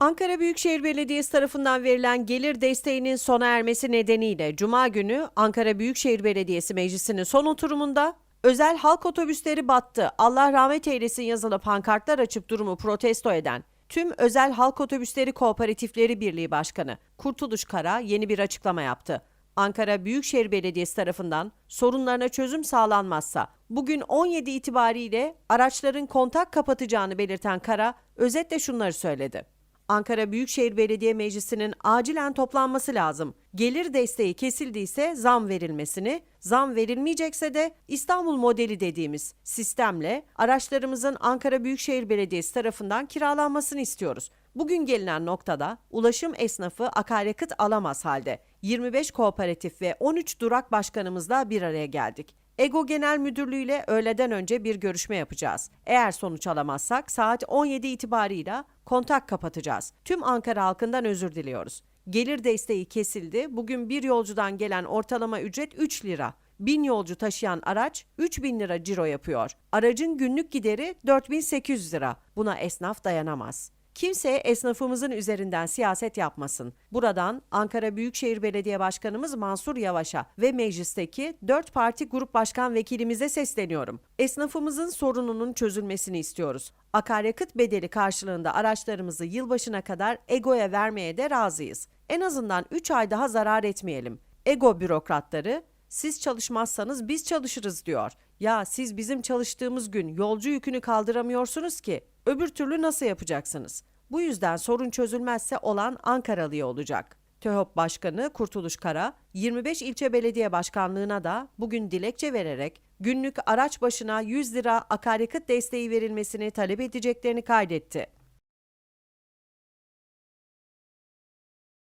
Ankara Büyükşehir Belediyesi tarafından verilen gelir desteğinin sona ermesi nedeniyle Cuma günü Ankara Büyükşehir Belediyesi Meclisi'nin son oturumunda özel halk otobüsleri battı, Allah rahmet eylesin yazılı pankartlar açıp durumu protesto eden tüm özel halk otobüsleri kooperatifleri birliği başkanı Kurtuluş Kara yeni bir açıklama yaptı. Ankara Büyükşehir Belediyesi tarafından sorunlarına çözüm sağlanmazsa bugün 17 itibariyle araçların kontak kapatacağını belirten Kara özetle şunları söyledi. Ankara Büyükşehir Belediye Meclisi'nin acilen toplanması lazım. Gelir desteği kesildiyse zam verilmesini, zam verilmeyecekse de İstanbul modeli dediğimiz sistemle araçlarımızın Ankara Büyükşehir Belediyesi tarafından kiralanmasını istiyoruz. Bugün gelinen noktada ulaşım esnafı akaryakıt alamaz halde 25 kooperatif ve 13 durak başkanımızla bir araya geldik. EGO Genel Müdürlüğü ile öğleden önce bir görüşme yapacağız. Eğer sonuç alamazsak saat 17 itibarıyla kontak kapatacağız. Tüm Ankara halkından özür diliyoruz. Gelir desteği kesildi. Bugün bir yolcudan gelen ortalama ücret 3 lira. 1000 yolcu taşıyan araç 3000 lira ciro yapıyor. Aracın günlük gideri 4800 lira. Buna esnaf dayanamaz. Kimse esnafımızın üzerinden siyaset yapmasın. Buradan Ankara Büyükşehir Belediye Başkanımız Mansur Yavaş'a ve meclisteki 4 parti grup başkan vekilimize sesleniyorum. Esnafımızın sorununun çözülmesini istiyoruz. Akaryakıt bedeli karşılığında araçlarımızı yılbaşına kadar EGO'ya vermeye de razıyız. En azından 3 ay daha zarar etmeyelim. EGO bürokratları siz çalışmazsanız biz çalışırız diyor. Ya siz bizim çalıştığımız gün yolcu yükünü kaldıramıyorsunuz ki. Öbür türlü nasıl yapacaksınız? Bu yüzden sorun çözülmezse olan Ankaralı'ya olacak. TÖHOP Başkanı Kurtuluş Kara, 25 ilçe belediye başkanlığına da bugün dilekçe vererek günlük araç başına 100 lira akaryakıt desteği verilmesini talep edeceklerini kaydetti.